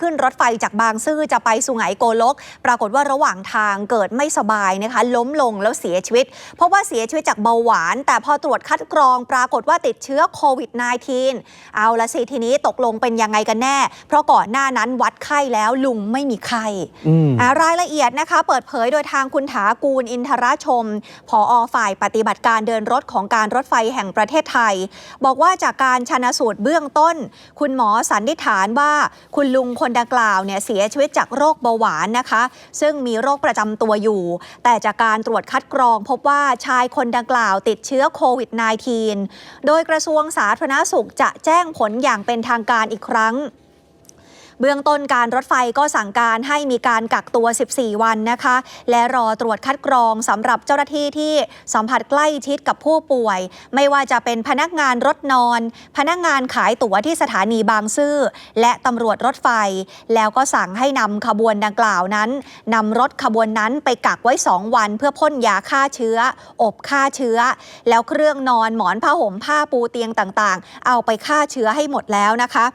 ขึ้นรถไฟจากบางซื่อจะไปสุไหงโกลก ปรากฏว่าระหว่างทางเกิดไม่สบายนะคะ ล้มลงแล้วเสียชีวิต เพราะว่าเสียชีวิตจากเบาหวาน แต่พอตรวจคัดกรองปรากฏว่าติดเชื้อโควิด -19 เอาละสิทีนี้ตกลงเป็นยังไงกันแน่ เพราะก่อนหน้านั้นวัดไข้แล้วลุงไม่มีไข้อืมอ่ารายละเอียดนะคะ เปิดเผยโดยทางคุณถากูลอินทรชมผอฝ่ายปฏิบัติการเดินรถของการรถไฟแห่งประเทศไทย บอกว่าจากการชนะสูตรเบื้องต้น คุณหมอสันนิษฐานว่าคุณลุงคนดังกล่าวเนี่ยเสียชีวิตจากโรคเบาหวานนะคะ ซึ่งมีโรคประจำตัวอยู่ แต่จากการตรวจคัดกรองพบว่าชายคนดังกล่าวติดเชื้อโควิด -19 โดยกระทรวงสาธารณสุขจะแจ้งผลอย่างเป็นทางการอีกครั้ง เบื้องต้นการรถไฟก็สั่งการให้มีการกักตัว 14 วันนะคะ และรอตรวจคัดกรองสำหรับเจ้าหน้าที่ที่สัมผัสใกล้ชิดกับผู้ป่วย ไม่ว่าจะเป็นพนักงานรถนอน พนักงานขายตั๋วที่สถานีบางซื่อและตำรวจรถไฟ แล้วก็สั่งให้นำขบวนดังกล่าวนั้นนำรถขบวนนั้นไปกักไว้ 2 วัน เพื่อพ่นยาฆ่าเชื้อ อบฆ่าเชื้อ แล้วเครื่องนอนหมอนผ้าห่มผ้าปูเตียงต่างๆ เอาไปฆ่าเชื้อให้หมดแล้วนะคะ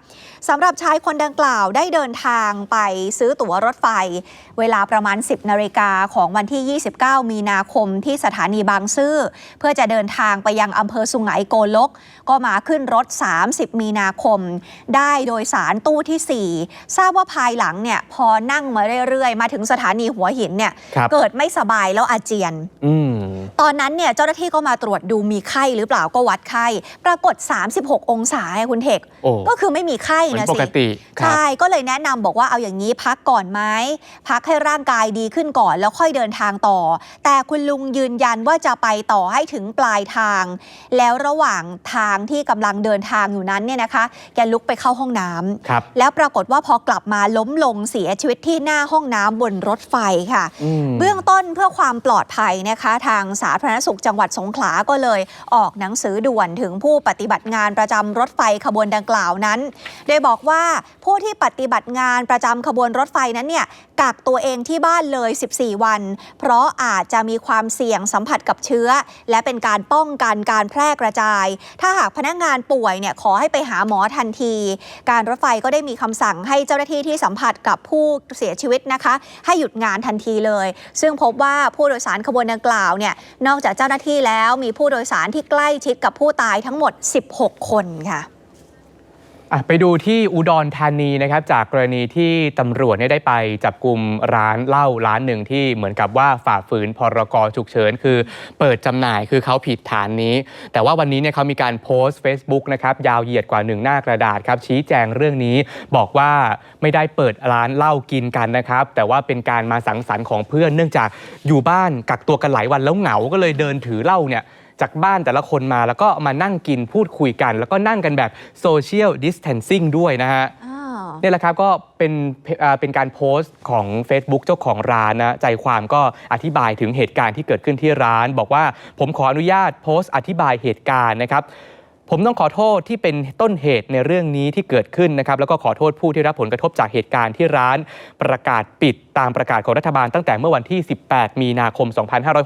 สำหรับชายคนดังกล่าวได้เดินทางไปซื้อตั๋วรถไฟ เวลาประมาณ 10นาฬิกาของวันที่ 29 มีนาคมที่สถานีบางซื่อ เพื่อจะเดินทางไปยังอำเภอสุไหงโกลก ก็มาขึ้นรถ 30 มีนาคม ได้โดยสารตู้ที่ 4 ทราบว่าภายหลังเนี่ยพอนั่งมาเรื่อยๆ มาถึงสถานีหัวหินเนี่ยครับเกิดไม่สบายแล้วอาเจียนอืม ตอนนั้นเนี่ยเจ้าหน้าที่ก็มาตรวจดูมีไข้หรือเปล่าก็วัดไข้ ปรากฏ 36 องศาไงคุณเทคโอ้ก็คือไม่มีไข้เหมือนนะปสิกติครับ ใช่ก็เลยแนะนำบอกว่าเอาอย่างนี้พักก่อนไหมพักให้ร่างกายดีขึ้นก่อนแล้วค่อยเดินทางต่อ แต่คุณลุงยืนยันว่าจะไปต่อให้ถึงปลายทาง แล้วระหว่างทางที่กำลังเดินทางอยู่นั้นเนี่ยนะคะ แกลุกไปเข้าห้องน้ำ ครับ แล้วปรากฏว่าพอกลับมาล้มลงเสียชีวิตที่หน้าห้องน้ำบนรถไฟค่ะ อืม เบื้องต้นเพื่อความปลอดภัยนะคะ ทางสาธารณสุขจังหวัดสงขลาก็เลย ออกหนังสือด่วนถึงผู้ปฏิบัติงานประจำรถไฟขบวนดังกล่าวนั้น โดยบอกว่าผู้ที่ปฏิบัติงานประจำขบวนรถไฟนั้นเนี่ย กักตัวเองที่บ้านเลย 14 วัน เพราะอาจจะมีความเสี่ยงสัมผัสกับเชื้อ และเป็นการป้องกันการแพร่กระจาย ถ้าหากพนักงานป่วยเนี่ยขอให้ไปหาหมอทันที การรถไฟก็ได้มีคำสั่งให้เจ้าหน้าที่ที่สัมผัสกับผู้เสียชีวิตนะคะ ให้หยุดงานทันทีเลย ซึ่งพบว่าผู้โดยสารขบวนดังกล่าวเนี่ยนอกจากเจ้าหน้าที่แล้วมีผู้โดยสารที่ใกล้ชิดกับผู้ตายทั้งหมด 16 คนค่ะอะ ไปดูที่อุดรธานีนะครับจากกรณีที่ตำรวจได้ไปจับกลุ่มร้านเหล้าร้านหนึ่งที่เหมือนกับว่าฝ่าฝืนพรกฉุกเฉินคือ เปิดจำหน่ายคือเขาผิดฐานนี้ แต่ว่าวันนี้เนี่ยเขามีการโพสต์ Facebook นะครับยาวเหยียดกว่าหนึ่งหน้ากระดาษครับชี้แจงเรื่องนี้บอกว่าไม่ได้เปิดร้านเหล้ากินกันนะครับแต่ว่าเป็นการมาสังสรรค์ของเพื่อนเนื่องจากอยู่บ้านกักตัวกันหลายวันแล้วเหงาก็เลยเดินถือเหล้าเนี่ย จากบ้านแต่ละคนมาแล้วก็มานั่งกินพูดคุยกัน แล้วก็นั่งกันแบบโซเชียลดิส a ทนซิ่งด้วยนะฮะนี่แหละครับก็เป็นอ่าเป็นการโพสต์ของ Facebook เจ้าของร้านนะใจความก็อธิบายถึงเหตุการณ์ที่เกิดขึ้นที่ร้าน บอกว่าผมขออนุญาตโพสต์อธิบายเหตุการณ์นะครับ ผมต้องขอโทษที่เป็นต้นเหตุในเรื่องนี้ที่เกิดขึ้นนะครับแล้วก็ขอโทษผู้ที่รับผลกระทบจากเหตุการณ์ที่ร้านประกาศปิดตามประกาศของรัฐบาลตั้งแต่เมื่อวันที่ 18 มีนาคม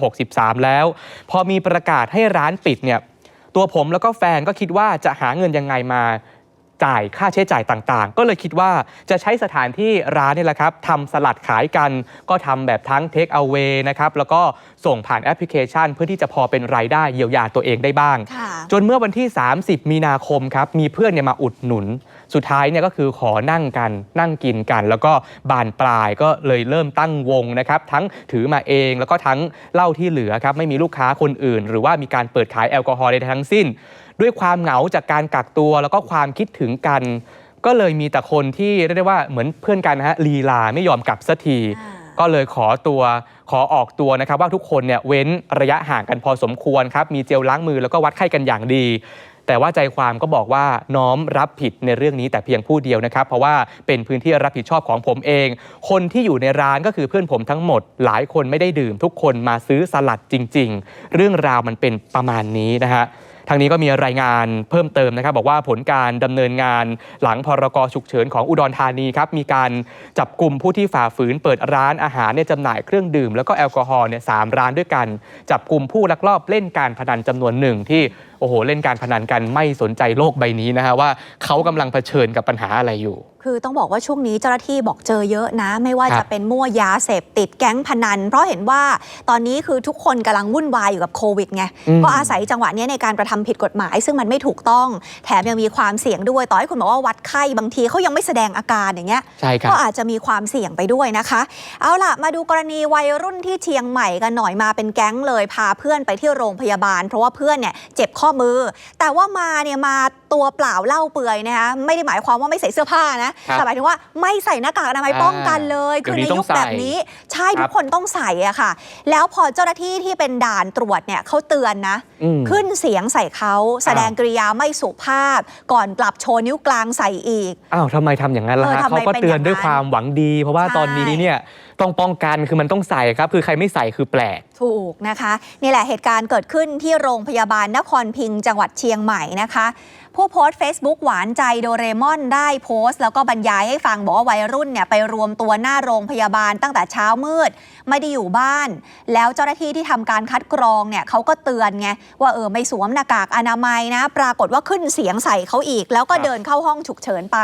2563 แล้ว พอมีประกาศให้ร้านปิดเนี่ยตัวผมแล้วก็แฟนก็คิดว่าจะหาเงินยังไงมา จ่ายค่าใช้จ่ายต่างๆ ก็เลยคิดว่าจะใช้สถานที่ร้านนี่แหละครับทำสลัดขายกัน ก็ทำแบบทั้ง Take Away นะครับแล้วก็ส่งผ่านแอปพลิเคชัน เพื่อที่จะพอเป็นรายได้เยียวยาตัวเองได้บ้างค่ะจนเมื่อวันที่ 30 มีนาคมครับมีเพื่อนเนี่ยมาอุดหนุน สุดท้ายเนี่ยก็คือขอนั่งกันนั่งกินกัน แล้วก็บานปลายก็เลยเริ่มตั้งวงนะครับทั้งถือมาเองแล้วก็ทั้งเหล้าที่เหลือครับไม่มีลูกค้าคนอื่น หรือว่ามีการเปิดขายแอลกอฮอล์ใดๆทั้งสิ้น ด้วยความเหงาจากการกักตัวแล้วก็ความคิดถึงกัน ก็เลยมีแต่คนที่เรียกได้ว่าเหมือนเพื่อนกันนะฮะลีลาไม่ยอมกลับสักทีอ่าก็เลยขอตัวขอออกตัวนะครับ ว่าทุกคนเนี่ยเว้นระยะห่างกันพอสมควรครับมีเจลล้างมือแล้วก็วัดไข้กันอย่างดีแต่ว่าใจความก็บอกว่าน้อมรับผิดในเรื่องนี้แต่เพียงผู้เดียวนะครับ เพราะว่าเป็นพื้นที่รับผิดชอบของผมเอง คนที่อยู่ในร้านก็คือเพื่อนผมทั้งหมด หลายคนไม่ได้ดื่ม ทุกคนมาซื้อสลัดจริง ๆ เรื่องราวมันเป็นประมาณนี้นะฮะ ทางนี้ก็มีรายงานเพิ่มเติมนะครับ บอกว่าผลการดำเนินงานหลังพรกฉุกเฉินของอุดรธานีครับมีการจับกลุ่มผู้ที่ฝ่าฝืนเปิดร้านอาหารเนี่ยจำหน่ายเครื่องดื่ม แล้วก็แอลกอฮอล์เนี่ยสามร้านด้วยกัน จับกลุ่มผู้ลักลอบเล่นการพนันจำนวนหนึ่งที่ โอ้โห เล่นการพนันกันไม่สนใจโลกใบนี้นะฮะว่าเขากำลังเผชิญกับปัญหาอะไรอยู่ คือต้องบอกว่าช่วงนี้เจ้าหน้าที่บอกเจอเยอะนะ ไม่ว่าครัจะบเป็นมั่วยาเสพติดแก๊งพนัน เพราะเห็นว่าตอนนี้คือทุกคนกำลังวุ่นวายอยู่กับโควิดไงอืมก็อาศัยจังหวะนี้ในการกระทำผิดกฎหมาย ซึ่งมันไม่ถูกต้อง แถมยังมีความเสี่ยงด้วยต่อให้คุณบอกว่าวัดไข้บางทีเขายังไม่แสดงอาการอย่างเงี้ยใช่ครับก็อาจจะมีความเสี่ยงไปด้วยนะคะ เอาล่ะ มาดูกรณีวัยรุ่นที่เชียงใหม่กันหน่อยมาเป็นแก๊งเลยพาเพื่อนไปที่โรงพยาบาล เพราะว่าเพื่อนเนี่ยเจ็บข้อมือ แต่ว่ามาเนี่ยมาตัวเปล่าเล่าเปื่อยนะคะไม่ได้หมายความว่าไม่ใส่เสื้อผ้านะครับแต่หมายถึงว่าไม่ใส่หน้ากากอนามัยอ่าป้องกันเลยเดี๋คืยวอนี้ในยุคต้องใส่แบบนี้ใช่ครับทุกคนต้องใส่อะค่ะ แล้วพอเจ้าหน้าที่ที่เป็นด่านตรวจเนี่ยเขาเตือนนะอืมขึ้นเสียงใส่เขาแสดงกริยาไม่สุภาพ ก่อนกลับโชว์นิ้วกลางใส่อีกอ้าวทำไมทำอย่างนั้นล่ะเออฮะทำไมเขาก็เป็นเตือนอย่างนั้นด้วยความหวังดี เพราะว่าใช่ตอนนี้เนี่ย ต้องป้องกันคือมันต้องใส่ครับ คือใครไม่ใส่คือแปลก ถูกนะคะ นี่แหละเหตุการณ์เกิดขึ้นที่โรงพยาบาลนครพิงจังหวัดเชียงใหม่นะคะ ผู้โพสต์ Facebook หวานใจโดเรมอนได้โพสต์ แล้วก็บรรยายให้ฟังบอกว่าวัยรุ่นเนี่ยไปรวมตัวหน้าโรงพยาบาลตั้งแต่เช้ามืด ไม่ได้อยู่บ้าน แล้วเจ้าหน้าที่ที่ทำการคัดกรองเนี่ยเขาก็เตือนไงว่าเออไม่สวมหน้ากากอนามัยนะ ปรากฏว่าขึ้นเสียงใส่เขาอีก แล้วก็ครับเดินเข้าห้องฉุกเฉินไป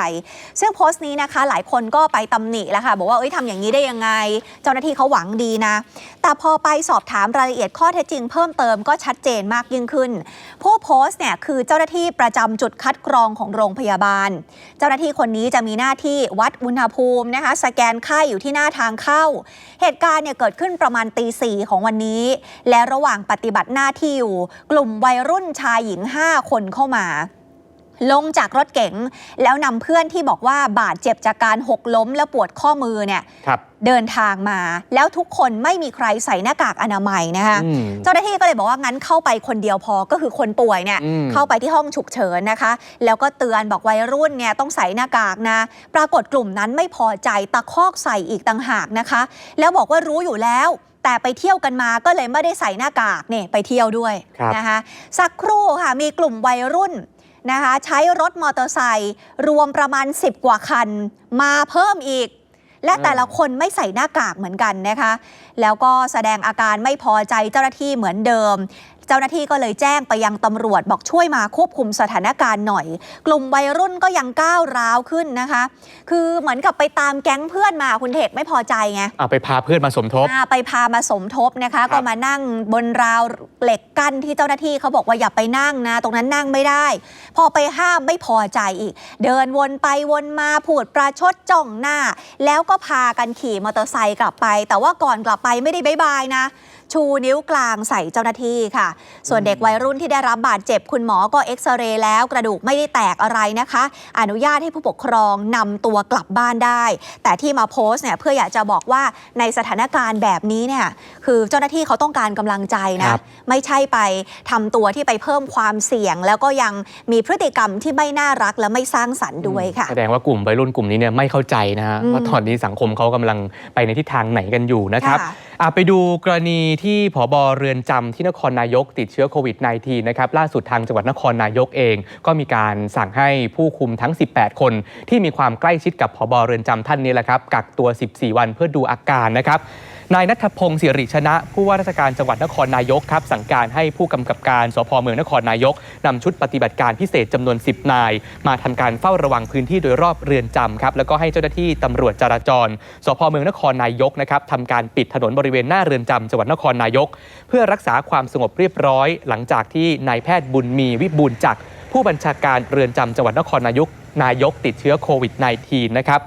ซึ่งโพสต์นี้นะคะหลายคนก็ไปตำหนิแล้วค่ะบอกว่าเอ้ยทำอย่างนี้ได้ยังไง เจ้าหน้าที่เขาหวังดีนะ แต่พอไปสอบถามรายละเอียดข้อเท็จจริง เพิ่มเติมก็ชัดเจนมากยิ่งขึ้น ผู้โพสต์เนี่ยคือเจ้าหน้าที่ประจำจุดคัดกรองของโรงพยาบาล เจ้าหน้าที่คนนี้จะมีหน้าที่วัดอุณหภูมินะคะ สแกนไข้อยู่ที่หน้าทางเข้า เหตุการณ์เนี่ยเกิดขึ้นประมาณตีสี่ของวันนี้ และระหว่างปฏิบัติหน้าที่อยู่ กลุ่มวัยรุ่นชายหญิง 5 คนเข้ามา ลงจากรถเก๋งแล้วนำเพื่อนที่บอกว่าบาดเจ็บจากการหกล้มและปวดข้อมือเนี่ยครับเดินทางมา แล้วทุกคนไม่มีใครใส่หน้ากากอนามัยนะคะอืมเจ้าหน้าที่ก็เลยบอกว่างั้นเข้าไปคนเดียวพอก็คือคนป่วยเนี่ยอืมเข้าไปที่ห้องฉุกเฉินนะคะ แล้วก็เตือนบอกวัยรุ่นเนี่ยต้องใส่หน้ากากนะ ปรากฏกลุ่มนั้นไม่พอใจตะคอกใส่อีกต่างหากนะคะ แล้วบอกว่ารู้อยู่แล้วแต่ไปเที่ยวกันมาก็เลยไม่ได้ใส่หน้ากากเนี่ยไปเที่ยวด้วยครับนะคะสักครู่ค่ะมีกลุ่มวัยรุ่น นะคะใช้รถมอเตอร์ไซค์รวมประมาณ 10 กว่าคัน มาเพิ่มอีก และแต่ละคนไม่ใส่หน้ากากเหมือนกันนะคะ แล้วก็แสดงอาการไม่พอใจเจ้าหน้าที่เหมือนเดิม เจ้าหน้าที่ก็เลยแจ้งไปยังตำรวจบอกช่วยมาควบคุมสถานการณ์หน่อย กลุ่มวัยรุ่นก็ยังก้าวร้าวขึ้นนะคะ คือเหมือนกับไปตามแก๊งเพื่อนมาคุณเทกไม่พอใจไงเอาไปพาเพื่อนมาสมทบอ่าไปพามาสมทบนะคะ ก็มานั่งบนราวเหล็กกั้นที่เจ้าหน้าที่เขาบอกว่าอย่าไปนั่งนะ ตรงนั้นนั่งไม่ได้ พอไปห้ามไม่พอใจอีก เดินวนไปวนมาพูดประชดจ้องหน้า แล้วก็พากันขี่มอเตอร์ไซค์กลับไป แต่ว่าก่อนกลับไปไม่ได้บายบายนะ ชูนิ้วกลางใส่เจ้าหน้าที่ค่ะ ส่วนเด็กวัยรุ่นที่ได้รับบาดเจ็บคุณหมอก็เอ็กซเรย์แล้วกระดูกไม่ได้แตกอะไรนะคะ อนุญาตให้ผู้ปกครองนำตัวกลับบ้านได้ แต่ที่มาโพสต์เนี่ยเพื่ออยากจะบอกว่าในสถานการณ์แบบนี้เนี่ยคือเจ้าหน้าที่เขาต้องการกำลังใจคนะรับไม่ใช่ไปทำตัวที่ไปเพิ่มความเสี่ยง แล้วก็ยังมีพฤติกรรมที่ไม่น่ารักและไม่สร้างสรรค์ด้วยค่ะแสดงว่ากลุ่มวัยรุ่นกลุ่มนี้เนี่ยไม่เข้าใจนะฮะอืมว่าตอนนี้สังคมเขากำลังไปในทิศทางไหนกันอยู่นะครับค่ะอะไปดูกรณีที่ผบเรือนจำที่นครนายกติดเชื้อโควิด -19 นะครับล่าสุดทางจังหวัดนครนายกเอง ก็มีการสั่งให้ผู้คุมทั้ง 18 คน ที่มีความใกล้ชิดกับผบเรือนจำท่านนี้แหละครับกักตัว 14 วันเพื่อดูอาการนะครับ นายนัทพงศ์สิริชนะ ผู้ว่าราชการจังหวัดนครนายกครับสั่งการให้ผู้กำกับการสพเมืองนครนายกนำชุดปฏิบัติการพิเศษจำนวน 10 นาย มาทำการเฝ้าระวังพื้นที่โดยรอบเรือนจำครับแล้วก็ให้เจ้าหน้าที่ตำรวจจราจรสพเมืองนครนายกนะครับทำการปิดถนนบริเวณหน้าเรือนจำจังหวัดนครนายก เพื่อรักษาความสงบเรียบร้อย หลังจากที่นายแพทย์บุญมีวิบูลจักรผู้บัญชาการเรือนจำจังหวัดนครนายกนายกติดเชื้อโควิด -19 นะครับ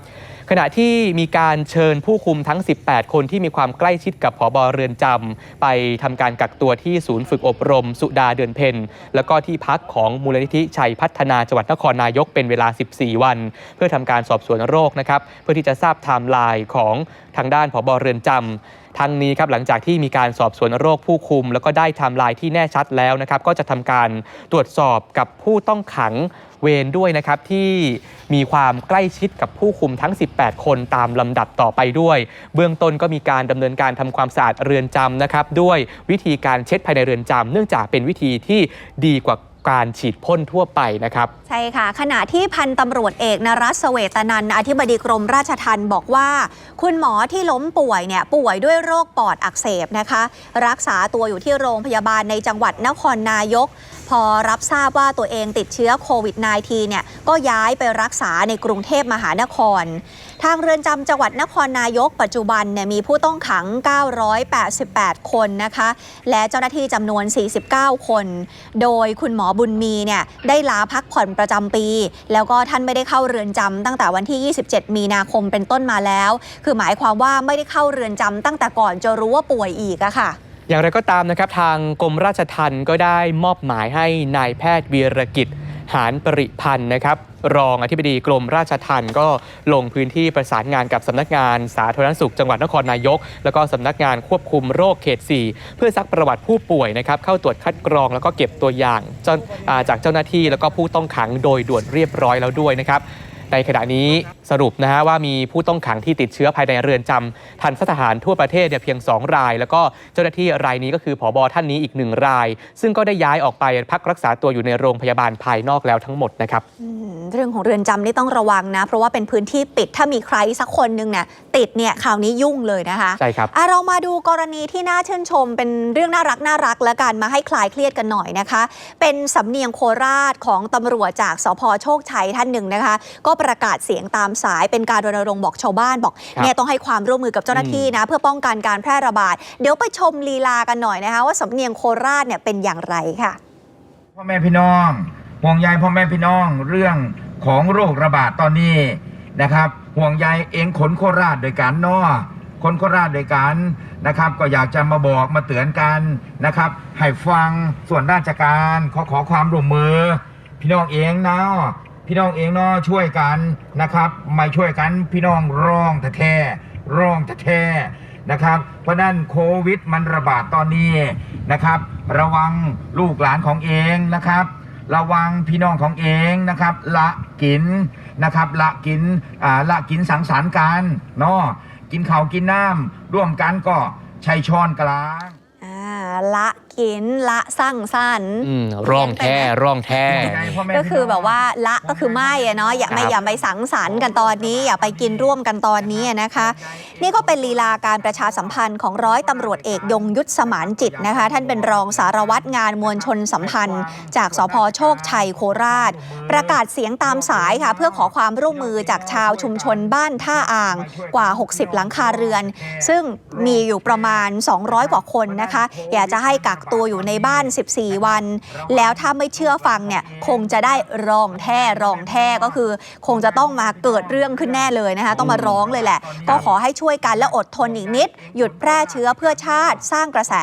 ขณะที่มีการเชิญผู้คุมทั้ง 18 คนที่มีความใกล้ชิดกับผอบเรือนจำไปทำการกักตัวที่ศูนย์ฝึกอบรม สุดาเดือนเพ็ญแล้วก็ที่พักของมูลนิธิชัยพัฒนาจังหวัดนครนายกเป็นเวลา 14 วัน เพื่อทำการสอบสวนโรคนะครับเพื่อที่จะทราบไทม์ไลน์ของทางด้านผบเรือนจำทั้งนี้ครับหลังจากที่มีการสอบสวนโรคผู้คุม แล้วก็ได้ไทม์ไลน์ที่แน่ชัดแล้วนะครับก็จะทำการตรวจสอบกับผู้ต้องขัง เวรด้วยนะครับที่มีความใกล้ชิดกับผู้คุมทั้ง 18 คนตามลำดับต่อไปด้วย เบื้องต้นก็มีการดำเนินการทำความสะอาดเรือนจำนะครับด้วยวิธีการเช็ดภายในเรือนจำเนื่องจากเป็นวิธีที่ดีกว่าการฉีดพ่นทั่วไปนะครับ ใช่ค่ะ ขณะที่พันตำรวจเอกนรัสเสวตนันอธิบดีกรมราชทัณฑ์บอกว่า คุณหมอที่ล้มป่วยเนี่ยป่วยด้วยโรคปอดอักเสบนะคะ รักษาตัวอยู่ที่โรงพยาบาลในจังหวัดนครนายก พอรับทราบว่าตัวเองติดเชื้อโควิด -19 เนี่ยก็ย้ายไปรักษาในกรุงเทพมหานคร ทางเรือนจำจังหวัดนครนายกปัจจุบันเนี่ยมีผู้ต้องขัง 988 คนนะคะ และเจ้าหน้าที่จำนวน 49 คน โดยคุณหมอบุญมีเนี่ยได้ลาพักผ่อนประจำปี แล้วก็ท่านไม่ได้เข้าเรือนจำตั้งแต่วันที่ 27 มีนาคมเป็นต้นมาแล้ว คือหมายความว่าไม่ได้เข้าเรือนจำตั้งแต่ก่อนจะรู้ว่าป่วยอีกอะค่ะ อย่างไรก็ตามนะครับทางกรมราชทัณฑ์ก็ได้มอบหมายให้นายแพทย์วีรกิจหานปริพันธ์นะครับ รองอธิบดีกรมราชทัณฑ์ก็ลงพื้นที่ประสานงานกับสำนักงานสาธารณสุขจังหวัดนครนายก แล้วก็สำนักงานควบคุมโรคเขต 4 เพื่อซักประวัติผู้ป่วยนะครับเข้าตรวจคัดกรองแล้วก็เก็บตัวอย่างจจากเจ้าหน้าที่แล้วก็ผู้ต้องขังโดยด่วนเรียบร้อยแล้วด้วยนะครับ ในขณะนี้สรุปนะฮะว่ามีผู้ต้องขังที่ติดเชื้อภายในเรือนจำทันสถานทั่วประเทศเนี่ยเพียง 2 ราย แล้วก็เจ้าหน้าที่รายนี้ก็คือผอบท่านนี้อีกหนึ่งราย ซึ่งก็ได้ย้ายออกไปพักรักษาตัวอยู่ในโรงพยาบาลภายนอกแล้วทั้งหมดนะครับอืมเรื่องของเรือนจำนี่ต้องระวังนะ เพราะว่าเป็นพื้นที่ปิดถ้ามีใครสักคนหนึ่งเนี่ยติดเนี่ยคราวนี้ยุ่งเลยนะคะใช่ครับอะเรามาดูกรณีที่น่าชื่นชม เป็นเรื่องน่ารักน่ารักแล้วกันมาให้คลายเครียดกันหน่อยนะคะ เป็นสำเนียงโคราชของตำรวจจากสพโชคชัยท่านหนึ่งนะคะ ก็ประกาศเสียงตามสายเป็นการรณรงค์บอกชาวบ้านบอกครับเนี่ยต้องให้ความร่วมมือกับเจ้าหน้าที่นะ เพื่อป้องกันการแพร่ระบาด เดี๋ยวไปชมลีลากันหน่อยนะคะ ว่าสำเนียงโคราชเนี่ยเป็นอย่างไรค่ะพ่อแม่พี่น้องห่วงใยพ่อแม่พี่น้องเรื่องของโรคระบาดตอนนี้นะครับ ห่วงใยเองขนโคราชโดยการนอคนโคราชโดยการนะครับก็อยากจะมาบอกมาเตือนกันนะครับให้ฟังส่วนราชการขอขอความร่วมมือ พี่น้องเองนะ พี่น้องเองเนาะช่วยกันนะครับไม่ช่วยกันพี่น้องร้องแต่แท้ร้องแต่แท้นะครับ เพราะนั้นโควิดมันระบาดตอนนี้นะครับ ระวังลูกหลานของเองนะครับ ระวังพี่น้องของเองนะครับ ละกินนะครับ ละกินอ่าละกินสังสรรค์กันเนาะกินข้าวกินน้ำร่วมกันก็ใช้ช้อนกลางอ่าละ กินละสร้างสรรค์อืมร่องแท้ร่องแท้ ก็คือแบบว่าละก็คือไม่อะเนาะอย่าไม่ครับ อย่าไปสังสรรค์กันตอนนี้ อย่าไปกินร่วมกันตอนนี้นะคะ นี่ก็เป็นลีลาการประชาสัมพันธ์ของร้อยตำรวจเอกยงยุทธสมานจิตนะคะ ท่านเป็นรองสารวัตรงานมวลชนสัมพันธ์ จากสพโชคชัยโคราช ประกาศเสียงตามสายค่ะ เพื่อขอความร่วมมือจากชาวชุมชนบ้านท่าอ่างกว่า 60 หลังคาเรือน ซึ่งมีอยู่ประมาณ 200 กว่าคนนะคะ อยากจะให้กักตัวอยู่ในบ้าน 14 วัน แล้วถ้าไม่เชื่อฟังเนี่ยคงจะได้ร้องแท้ร้องแท้ก็คือ คงจะต้องมาเกิดเรื่องขึ้นแน่เลยนะคะต้องมาร้องเลยแหละ ก็ขอให้ช่วยกันและอดทนอีกนิด หยุดแพร่เชื้อเพื่อชาติสร้างกระแส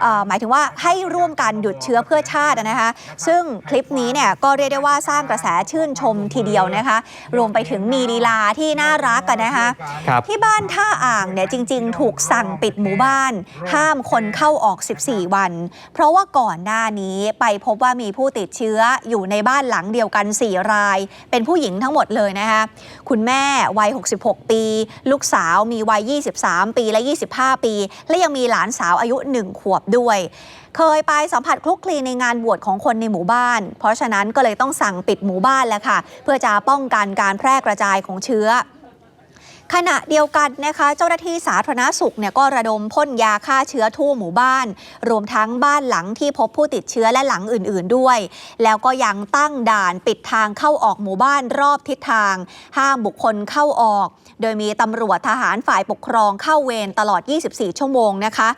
เอ่อหมายถึงว่าให้ร่วมกันหยุดเชื้อเพื่อชาตินะคะซึ่งคลิปนี้เนี่ยก็เรียกได้ว่าสร้างกระแสชื่นชมทีเดียวนะคะ รวมไปถึงมีลีลาที่น่ารักกันนะคะครับที่บ้านท่าอ่างเนี่ยจริง ๆ ถูกสั่งปิดหมู่บ้าน ห้ามคนเข้าออก 14 วันเพราะว่าก่อนหน้านี้ไปพบว่ามีผู้ติดเชื้ออยู่ในบ้านหลังเดียวกัน 4 ราย เป็นผู้หญิงทั้งหมดเลยนะคะคุณแม่วัย 66 ปี ลูกสาวมีวัย 23 ปีและ 25 ปี และยังมีหลานสาวอายุ 1 ขวบด้วย เคยไปสัมผัสคลุกคลีในงานบวชของคนในหมู่บ้าน เพราะฉะนั้นก็เลยต้องสั่งปิดหมู่บ้านแล้วค่ะ เพื่อจะป้องกันการแพร่กระจายของเชื้อ ขณะเดียวกันนะคะ เจ้าหน้าที่สาธารณสุขเนี่ยก็ระดมพ่นยาฆ่าเชื้อทั่วหมู่บ้าน รวมทั้งบ้านหลังที่พบผู้ติดเชื้อและหลังอื่น ๆด้วย แล้วก็ยังตั้งด่านปิดทางเข้าออกหมู่บ้านรอบทิศทาง ห้ามบุคคลเข้าออก โดยมีตำรวจทหารฝ่ายปกครองเข้าเวรตลอด 24 ชั่วโมงนะคะ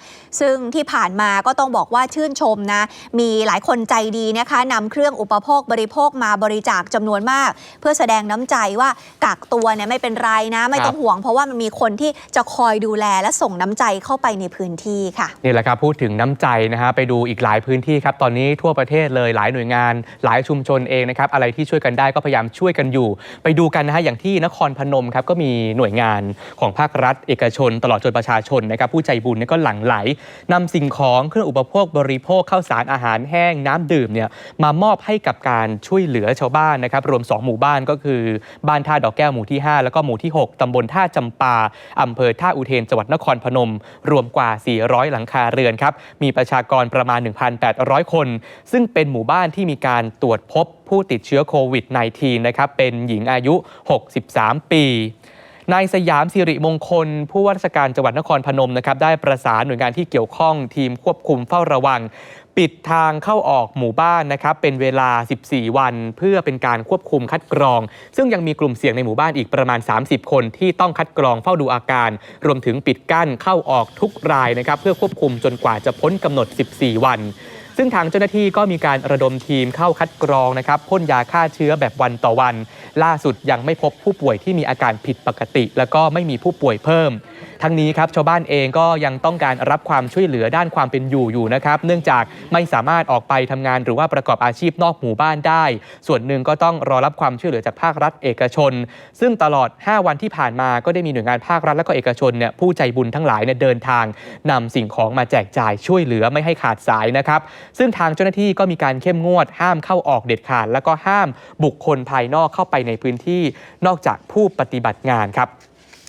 ซึ่งที่ผ่านมาก็ต้องบอกว่าชื่นชมนะ มีหลายคนใจดีนะคะนำเครื่องอุปโภคบริโภคมาบริจาคจำนวนมาก เพื่อแสดงน้ำใจว่ากักตัวเนี่ยไม่เป็นไรนะไม่ต้องห่วง เพราะว่ามันมีคนที่จะคอยดูแลและส่งน้ำใจเข้าไปในพื้นที่ค่ะนี่แหละครับพูดถึงน้ำใจนะฮะไปดูอีกหลายพื้นที่ครับตอนนี้ทั่วประเทศเลยหลายหน่วยงาน หลายชุมชนเองนะครับอะไรที่ช่วยกันได้ก็พยายามช่วยกันอยู่ ไปดูกันนะฮะอย่างที่นครพนมครับก็มีหน่วยงานของภาครัฐ เอกชน ตลอดจนประชาชนนะครับผู้ใจบุญเนี่ยก็หลั่งไหลนำสิ่งของเครื่องอุปโภคบริโภคข้าวสารอาหารแห้งน้ำดื่มเนี่ยมามอบให้กับการช่วยเหลือชาวบ้านนะครับรวม 2 หมู่บ้านก็คือบ้านท่าดอกแก้วหมู่ที่ 5 แล้วก็หมู่ที่ 6ตำบลท่าจำปาอำเภอท่าอุเทนจังหวัดนครพนม รวมกว่า 400 หลังคาเรือนครับ มีประชากรประมาณ 1,800 คน ซึ่งเป็นหมู่บ้านที่มีการตรวจพบผู้ติดเชื้อโควิด -19 นะครับ เป็นหญิงอายุ 63 ปีนายสยามสิริมงคล ผู้ว่าราชการจังหวัดนครพนมนะครับได้ประสานหน่วยงานที่เกี่ยวข้องทีมควบคุมเฝ้าระวัง ปิดทางเข้าออกหมู่บ้านนะครับเป็นเวลา 14 วัน เพื่อเป็นการควบคุมคัดกรอง ซึ่งยังมีกลุ่มเสี่ยงในหมู่บ้านอีกประมาณ 30 คนที่ต้องคัดกรองเฝ้าดูอาการ รวมถึงปิดกั้นเข้าออกทุกรายนะครับเพื่อควบคุมจนกว่าจะพ้นกำหนด 14 วันซึ่งทางเจ้าหน้าที่ก็มีการระดมทีมเข้าคัดกรองนะครับพ่นยาฆ่าเชื้อแบบวันต่อวัน ล่าสุดยังไม่พบผู้ป่วยที่มีอาการผิดปกติ แล้วก็ไม่มีผู้ป่วยเพิ่ม ทั้งนี้ครับชาวบ้านเองก็ยังต้องการรับความช่วยเหลือด้านความเป็นอยู่อยู่นะครับ เนื่องจากไม่สามารถออกไปทำงานหรือว่าประกอบอาชีพนอกหมู่บ้านได้ ส่วนหนึ่งก็ต้องรอรับความช่วยเหลือจากภาครัฐเอกชน ซึ่งตลอด 5 วันที่ผ่านมาก็ได้มีหน่วยงานภาครัฐและก็เอกชนเนี่ยผู้ใจบุญทั้งหลายเนี่ยเดินทางนำสิ่งของมาแจกจ่ายช่วยเหลือไม่ให้ขาดสายนะครับซึ่งทางเจ้าหน้าที่ก็มีการเข้มงวด ห้ามเข้าออกเด็ดขาด แล้วก็ห้ามบุคคลภายนอกเข้าไปในพื้นที่นอกจากผู้ปฏิบัติงานครับ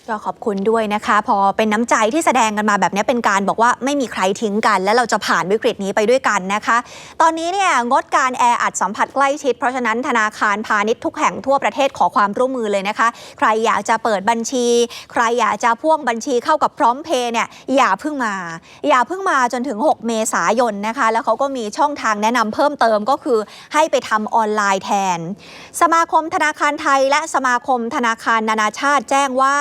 ก็ขอบคุณด้วยนะคะ พอเป็นน้ำใจที่แสดงกันมาแบบนี้เป็นการบอกว่าไม่มีใครทิ้งกัน และเราจะผ่านวิกฤตนี้ไปด้วยกันนะคะ ตอนนี้เนี่ยงดการแออัดสัมผัสใกล้ชิด เพราะฉะนั้นธนาคารพาณิชย์ทุกแห่งทั่วประเทศขอความร่วมมือเลยนะคะ ใครอยากจะเปิดบัญชี ใครอยากจะพ่วงบัญชีเข้ากับพร้อมเพย์เนี่ยอย่าเพิ่งมา อย่าเพิ่งมาจนถึง 6 เมษายนนะคะ แล้วเขาก็มีช่องทางแนะนำเพิ่มเติมก็คือให้ไปทำออนไลน์แทน สมาคมธนาคารไทย และสมาคมธนาคารนานาชาติแจ้งว่า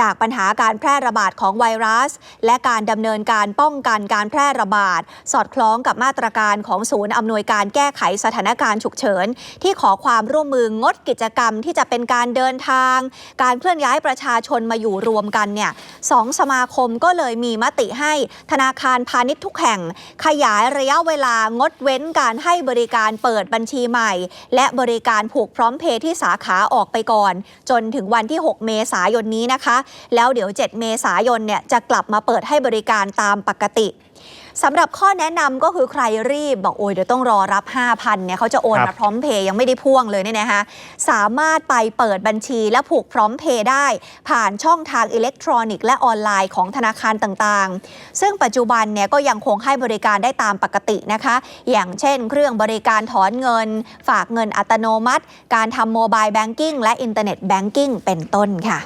จากปัญหาการแพร่ระบาดของไวรัส และการดำเนินการป้องกันการแพร่ระบาด สอดคล้องกับมาตรการของศูนย์อำนวยการแก้ไขสถานการณ์ฉุกเฉิน ที่ขอความร่วมมืองดกิจกรรมที่จะเป็นการเดินทาง การเคลื่อนย้ายประชาชนมาอยู่รวมกันเนี่ยสองสมาคมก็เลยมีมติให้ธนาคารพาณิชย์ทุกแห่ง ขยายระยะเวลางดเว้นการให้บริการเปิดบัญชีใหม่ และบริการผูกพร้อมเพย์ที่สาขาออกไปก่อน จนถึงวันที่ 6 เมษายนนี้นะคะแล้วเดี๋ยว 7 เมษายนเนี่ยจะกลับมาเปิดให้บริการตามปกติสำหรับข้อแนะนำก็คือใครรีบบอกโอ้ยเดี๋ยวต้องรอรับ 5,000เนี่ยเขาจะโอนครับมาพร้อมเพย์ยังไม่ได้พ่วงเลยเนี่ยนะคะสามารถไปเปิดบัญชีและผูกพร้อมเพย์ได้ ผ่านช่องทางอิเล็กทรอนิกส์และออนไลน์ของธนาคารต่างๆ ซึ่งปัจจุบันเนี่ยก็ยังคงให้บริการได้ตามปกตินะคะ อย่างเช่น เครื่องบริการถอนเงิน ฝากเงินอัตโนมัติ การทำโมบายแบงกิ้งและอินเทอร์เน็ตแบงกิ้งเป็นต้นค่ะ